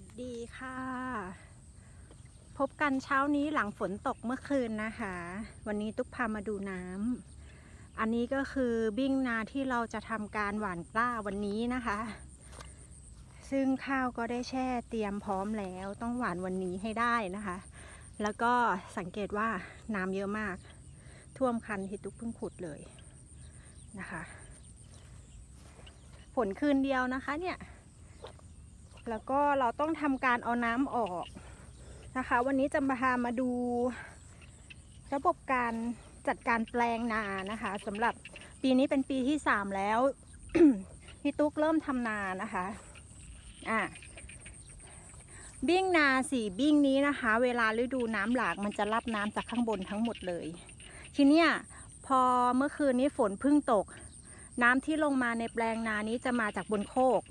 วัสดีค่ะ พบกันเช้านี้หลังฝนตกเมื่อคืนนะคะ วันนี้ตุ๊กพามาดูน้ำอันนี้ก็คือบิ้งนาที่เราจะทำการหว่านกล้าวันนี้นะคะ ซึ่งข้าวก็ได้แช่เตรียมพร้อมแล้วต้องหว่านวันนี้ให้ได้นะคะ แล้วก็สังเกตว่าน้ำเยอะมาก ท่วมคันที่ตุ๊กเพิ่งขุดเลยนะคะ ฝนคืนเดียวนะคะเนี่ย แล้วก็เราต้องทำการเอาน้ำออกนะคะ วันนี้จะมาพามาดูระบบการจัดการแปลงนานะคะสำหรับปีนี้เป็นปีที่สามแล้วพี่ตุ๊กเริ่มทำนานะคะอะบิ้งนาสี่บิ้งนี้นะคะ เวลาฤดูน้ำหลากมันจะรับน้ำจากข้างบนทั้งหมดเลย ทีเนี้ยพอเมื่อคืนนี้ฝนเพิ่งตก น้ำที่ลงมาในแปลงนานี้จะมาจากบนโคก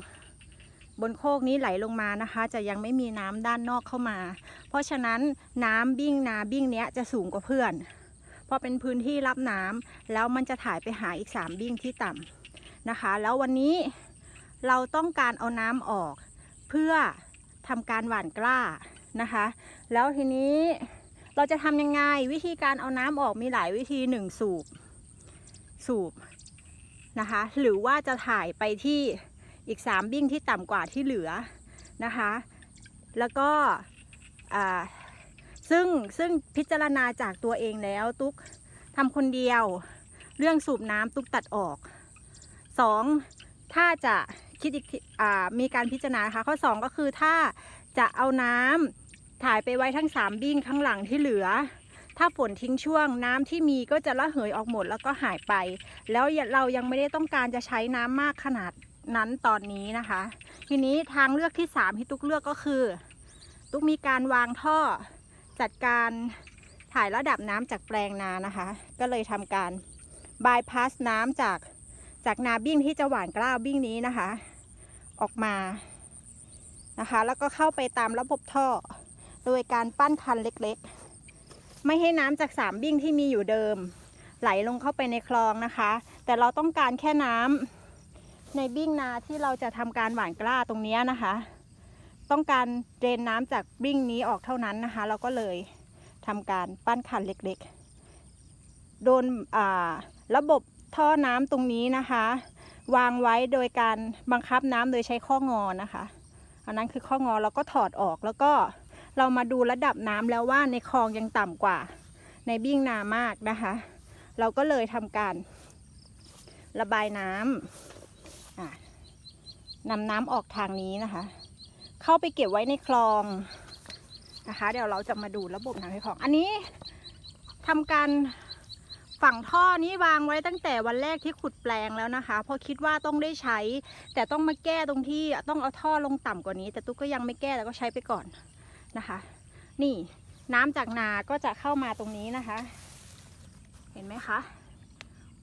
บนโคกนี้ไหลลงมานะคะ จะยังไม่มีน้ำด้านนอกเข้ามา เพราะฉะนั้นน้ำบิ้งนาบิ้งเนี้ยจะสูงกว่าเพื่อนเพราะเป็นพื้นที่รับน้ำแล้วมันจะถ่ายไปหาอีกสามบิ้งที่ต่ำนะคะ แล้ววันนี้เราต้องการเอาน้ำออก เพื่อทำการหว่านกล้านะคะ แล้วทีนี้เราจะทำยังไงวิธีการเอาน้ำออกมีหลายวิธีหนึ่งสูบสูบนะคะ หรือว่าจะถ่ายไปที่ อีก 3 บิ้งที่ต่ำกว่าที่เหลือนะคะ แล้วก็ซึ่งซึ่งพิจารณาจากตัวเองแล้วตุ๊กทำคนเดียว เรื่องสูบน้ำตุ๊กตัดออก 2. ถ้าจะคิดอีกอมีการพิจารณานะคะข้อ 2 ก็คือถ้าจะเอาน้ำถ่ายไปไว้ทั้ง 3 บิ้งข้างหลังที่เหลือถ้าฝนทิ้งช่วงน้ำที่มีก็จะระเหยออกหมดแล้วก็หายไป แล้วเรายังไม่ได้ต้องการจะใช้น้ำมากขนาด นั้นตอนนี้นะคะ ทีนี้ทางเลือกที่3ที่ตุ๊กเลือกก็คือ ตุ๊กมีการวางท่อจัดการถ่ายระดับน้ำจากแปลงนานะคะ ก็เลยทำการบายพาสน้ำจากจากนาบิ้งที่จะหว่านกล้าวบิ้งนี้นะคะ ออกมานะคะ แล้วก็เข้าไปตามระบบท่อ โดยการปั้นคันเล็กๆ ไม่ให้น้ำจากสามบิ้งที่มีอยู่เดิม ไหลลงเข้าไปในคลองนะคะ แต่เราต้องการแค่น้ำ ในบิ้งนาที่เราจะทำการหว่านกล้าตรงนี้นะคะ ต้องการเดรนน้ำจากบิ้งนี้ออกเท่านั้นนะคะ เราก็เลยทำการปั้นคันเล็กๆ โดนระบบท่อน้ำตรงนี้นะคะ วางไว้โดยการบังคับน้ำโดยใช้ข้องอนะคะอันนั้นคือข้องอเราก็ถอดออกแล้วก็เรามาดูระดับน้ำแล้วว่าในคลองยังต่ำกว่า ในบิ้งนามากนะคะ เราก็เลยทำการระบายน้ำอะ นำน้ำออกทางนี้นะคะ เข้าไปเก็บไว้ในคลองนะคะ เดี๋ยวเราจะมาดูระบบน้ำในคลอง อันนี้ทำการฝั่งท่อนี้วางไว้ตั้งแต่วันแรกที่ขุดแปลงแล้วนะคะ เพราะคิดว่าต้องได้ใช้ แต่ต้องมาแก้ตรงที่ต้องเอาท่อลงต่ำกว่านี้ แต่ตุ๊กก็ยังไม่แก้แต่ก็ใช้ไปก่อนนะคะ นี่น้ำจากนาก็จะเข้ามาตรงนี้นะคะ เห็นไหมคะ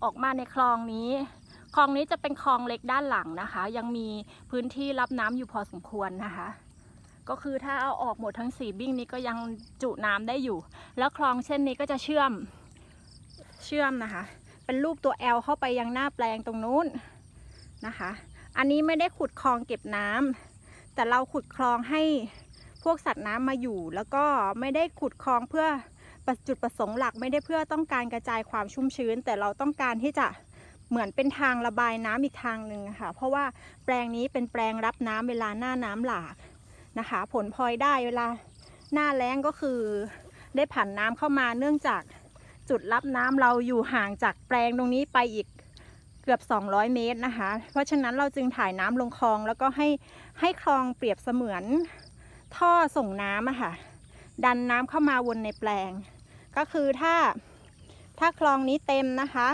ออกมาในคลองนี้ คลองนี้จะเป็นคลองเล็กด้านหลังนะคะ ยังมีพื้นที่รับน้ำอยู่พอสมควรนะคะ ก็คือถ้าเอาออกหมดทั้งสี่บิ้งนี้ก็ยังจุน้ำได้อยู่ แล้วคลองเช่นนี้ก็จะเชื่อมเชื่อมนะคะ เป็นรูปตัว L เข้าไปยังหน้าแปลงตรงนู้นนะคะ อันนี้ไม่ได้ขุดคลองเก็บน้ำแต่เราขุดคลองให้พวกสัตว์น้ำมาอยู่ แล้วก็ไม่ได้ขุดคลองเพื่อจุดประสงค์หลักไม่ได้เพื่อต้องการกระจายความชุ่มชื้น แต่เราต้องการที่จะ เหมือนเป็นทางระบายน้ำอีกทางหนึ่งอะค่ะ เพราะว่าแปลงนี้เป็นแปลงรับน้ำเวลาหน้าน้ำหลากนะคะ ผลพลอยได้เวลาหน้าแล้งก็คือ ได้ผ่านน้ำเข้ามาเนื่องจากจุดรับน้ำเราอยู่ห่างจากแปลงตรงนี้ไปอีกเกือบ 200 เมตรนะคะ เพราะฉะนั้นเราจึงถ่ายน้ำลงคลองแล้วก็ให้ให้คลองเปรียบเสมือนท่อส่งน้ำอะค่ะ ดันน้ำเข้ามาวนในแปลง ก็คือถ้าถ้าคลองนี้เต็มนะคะ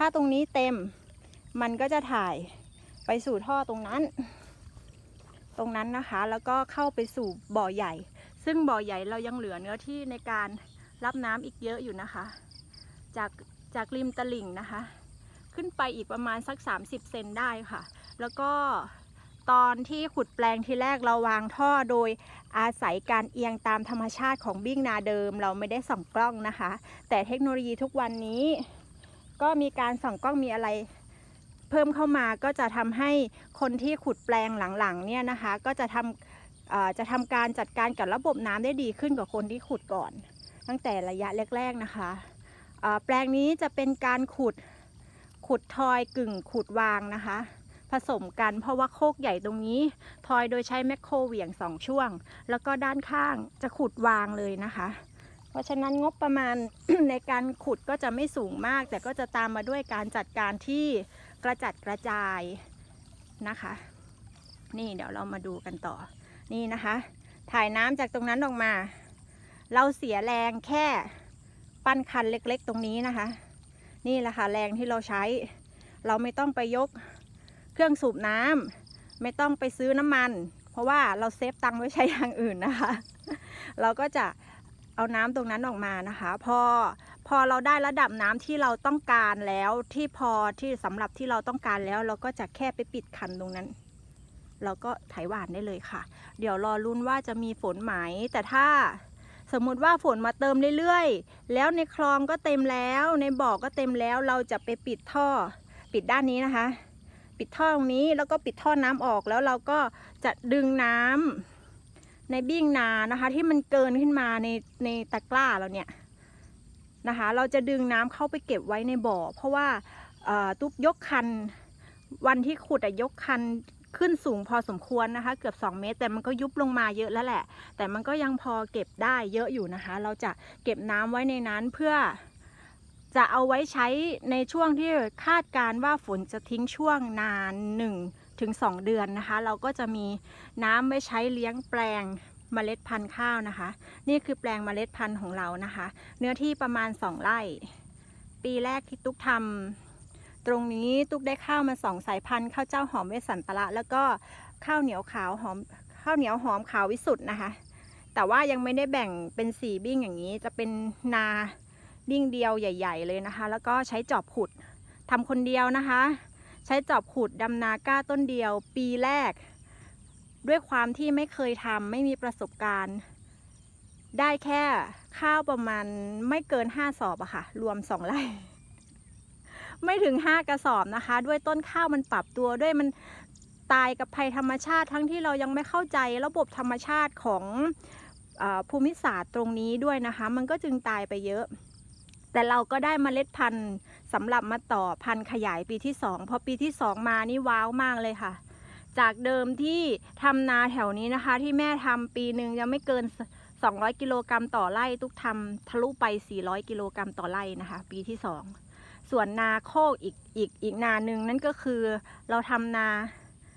ถ้าตรงนี้เต็มมันก็จะถ่ายไปสู่ท่อตรงนั้น ตรงนั้นนะคะ แล้วก็เข้าไปสู่บ่อใหญ่ ซึ่งบ่อใหญ่เรายังเหลือเนื้อที่ในการรับน้ำอีกเยอะอยู่นะคะ จากจากริมตลิ่งนะคะ ขึ้นไปอีกประมาณสัก 30 เซนได้ค่ะ แล้วก็ตอนที่ขุดแปลงที่แรกเราวางท่อโดยอาศัยการเอียงตามธรรมชาติของบิ้งนาเดิม เราไม่ได้ส่องกล้องนะคะ แต่เทคโนโลยีทุกวันนี้ ก็มีการส่องกล้องมีอะไร เพิ่มเข้ามาก็จะทำให้คนที่ขุดแปลงหลังๆเนี่ยนะคะ ก็จะทำจะทำการจัดการกับระบบน้ำได้ดีขึ้นกว่าคนที่ขุดก่อน ตั้งแต่ระยะแรก ๆนะคะแปลงนี้จะเป็นการขุดขุดทอยกึ่งขุดวางนะคะ ผสมกันเพราะว่าโคกใหญ่ตรงนี้ทอยโดยใช้แมคโครเหวี่ยงสองช่วง แล้วก็ด้านข้างจะขุดวางเลยนะคะ ราะฉะนั้นงบประมาณในการขุดก็จะไม่สูงมาก แต่ก็จะตามมาด้วยการจัดการที่กระจัดกระจายนะคะ นี่เดี๋ยวเรามาดูกันต่อ นี่นะคะ ถ่ายน้ำจากตรงนั้นออกมา เราเสียแรงแค่ปั้นคันเล็กๆ ตรงนี้นะคะ นี่แหละค่ะแรงที่เราใช้ เราไม่ต้องไปยกเครื่องสูบน้ำไม่ต้องไปซื้อน้ำมัน เพราะว่าเราเซฟตังค์ไว้ใช้อย่างอื่นนะคะ เราก็จะ เอาน้ำตรงนั้นออกมานะคะพอพอเราได้ระดับน้ำที่เราต้องการแล้วที่พอที่สำหรับที่เราต้องการแล้ว เราก็จะแค่ไปปิดคันตรงนั้น เราก็ไถหวานได้เลยค่ะ เดี๋ยวรอรุ้นว่าจะมีฝนไหม แต่ถ้าสมมุติว่าฝนมาเติมเรื่อยๆ แล้วในคลองก็เต็มแล้ว ในบ่อก็เต็มแล้ว เราจะไปปิดท่อ ปิดด้านนี้นะคะ ปิดท่อตรงนี้แล้วก็ปิดท่อน้ำออกแล้วเราก็จะดึงน้ำ ในบิ้งนานะคะ ที่มันเกินขึ้นมาในในตะกร้าเราเนี่ยนะคะ เราจะดึงน้ำเข้าไปเก็บไว้ในบ่อ เพราะว่าตุ๊กยกคันวันที่ขุดอะยกคันขึ้นสูงพอสมควรนะคะ เกือบ 2 เมตร แต่มันก็ยุบลงมาเยอะแล้วแหละ แต่มันก็ยังพอเก็บได้เยอะอยู่นะคะ เราจะเก็บน้ำไว้ในนั้นเพื่อจะเอาไว้ใช้ในช่วงที่คาดการว่าฝนจะทิ้งช่วงนาน1 ถึง 2 เดือนนะคะ เราก็จะมีน้ำไว้ใช้เลี้ยงแปลงเมล็ดพันธุ์ข้าวนะคะ นี่คือแปลงเมล็ดพันธุ์ของเรานะคะ เนื้อที่ประมาณ 2 ไร่ ปีแรกที่ตุ๊กทำตรงนี้ตุ๊กได้ข้าวมาสองสายพันธุ์ข้าวเจ้าหอมเวสันตะละ แล้วก็ข้าวเหนียวขาวหอมข้าวเหนียวหอมขาววิสุทธ์นะคะ แต่ว่ายังไม่ได้แบ่งเป็นสี่บิ้งอย่างนี้ จะเป็นนาบิ้งเดียวใหญ่ ๆ เลยนะคะ แล้วก็ใช้จอบขุดทำคนเดียวนะคะ ใช้จอบขุดดำนาก้าต้นเดียว ปีแรก ด้วยความที่ไม่เคยทำไม่มีประสบการณ์ ได้แค่ข้าวประมาณไม่เกินห้าสอบอะค่ะ รวมสองไร่ไม่ถึง5กระสอบนะคะ ด้วยต้นข้าวมันปรับตัวด้วยมันตายกับภัยธรรมชาติ ทั้งที่เรายังไม่เข้าใจระบบธรรมชาติของอภูมิศาสตร์ตรงนี้ด้วยนะคะ มันก็จึงตายไปเยอะ แต่เราก็ได้มเมล็ดพันธุ์ สำหรับมาต่อพันขยายปีที่2พอปีที่2มานี่ว้าวมากเลยค่ะ จากเดิมที่ทำนาแถวนี้นะคะ ที่แม่ทำปีหนึ่งยังไม่เกิน 200 กิโลกรัมต่อไร่ตุกทำทะลุไป 400 กิโลกรัมต่อไร่นะคะ ปีที่2ส่วนนาโคกอีกอีกอีกนาหนึ่งนั่นก็คือเราทำนา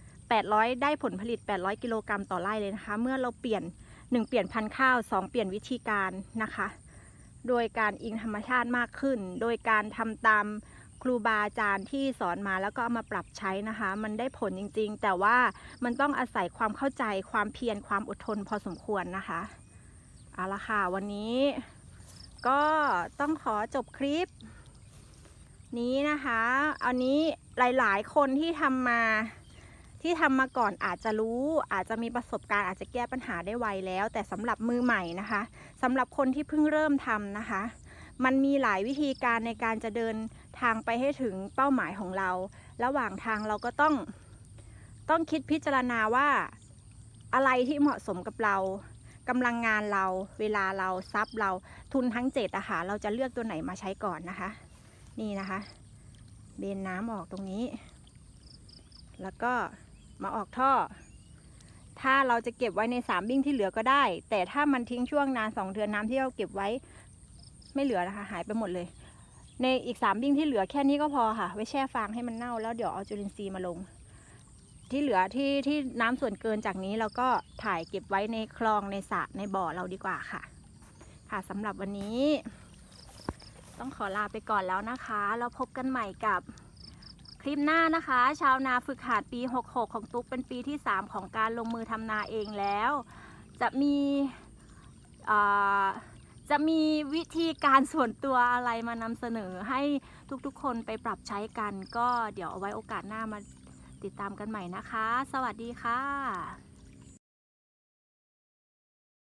800 ได้ผลผลิต 800 กิโลกรัมต่อไร่เลยนะคะ เมื่อเราเปลี่ยน 1 เปลี่ยนพันธุ์ข้าว 2 เปลี่ยนวิธีการนะคะ โดยการอิงธรรมชาติมากขึ้น โดยการทำตามครูบาอาจารย์ที่สอนมาแล้วก็เอามาปรับใช้นะคะ มันได้ผลจริงๆ แต่ว่ามันต้องอาศัยความเข้าใจความเพียรความอดทนพอสมควรนะคะเอาละค่ะ วันนี้ก็ต้องขอจบคลิป นี้นะคะ อันนี้หลายๆ คนที่ทำมา ที่ทำมาก่อนอาจจะรู้ อาจจะมีประสบการณ์อาจจะแก้ปัญหาได้ไวแล้ว แต่สำหรับมือใหม่นะคะสำหรับคนที่เพิ่งเริ่มทำนะคะ มันมีหลายวิธีการในการจะเดินทางไปให้ถึงเป้าหมายของเรา ระหว่างทางเราก็ต้อง ต้องคิดพิจารณาว่าอะไรที่เหมาะสมกับเรากำลังงานเราเวลาเราทรัพย์เราทุนทั้งเจ็ดอะค่ะเราจะเลือกตัวไหนมาใช้ก่อนนะคะ นี่นะคะ เบนน้ำออกตรงนี้ แล้วก็ มาออกท่อ ถ้าเราจะเก็บไว้ในสามบิ้งที่เหลือก็ได้ แต่ถ้ามันทิ้งช่วงนานสองเดือนน้ำที่เราเก็บไว้ ไม่เหลือนะคะ หายไปหมดเลย ในอีกสามบิ้งที่เหลือแค่นี้ก็พอค่ะ ไว้แช่ฟางให้มันเน่าแล้วเดี๋ยวเอาจุลินทรีย์มาลง ที่เหลือที่ที่น้ำส่วนเกินจากนี้เราก็ถ่ายเก็บไว้ในคลองในสระในบ่อเราดีกว่าค่ะ ค่ะสำหรับวันนี้ ต้องขอลาไปก่อนแล้วนะคะ แล้วพบกันใหม่กับ คลิปหน้านะคะ ชาวนาฝึกหัดปี 66 ของตุ๊กเป็นปีที่ 3 ของการลงมือทำนาเองแล้ว จะมีจะมีวิธีการส่วนตัวอะไรมานำเสนอให้ทุกๆ คนไปปรับใช้กัน ก็เดี๋ยวเอาไว้โอกาสหน้ามาติดตามกันใหม่นะคะ สวัสดีค่ะ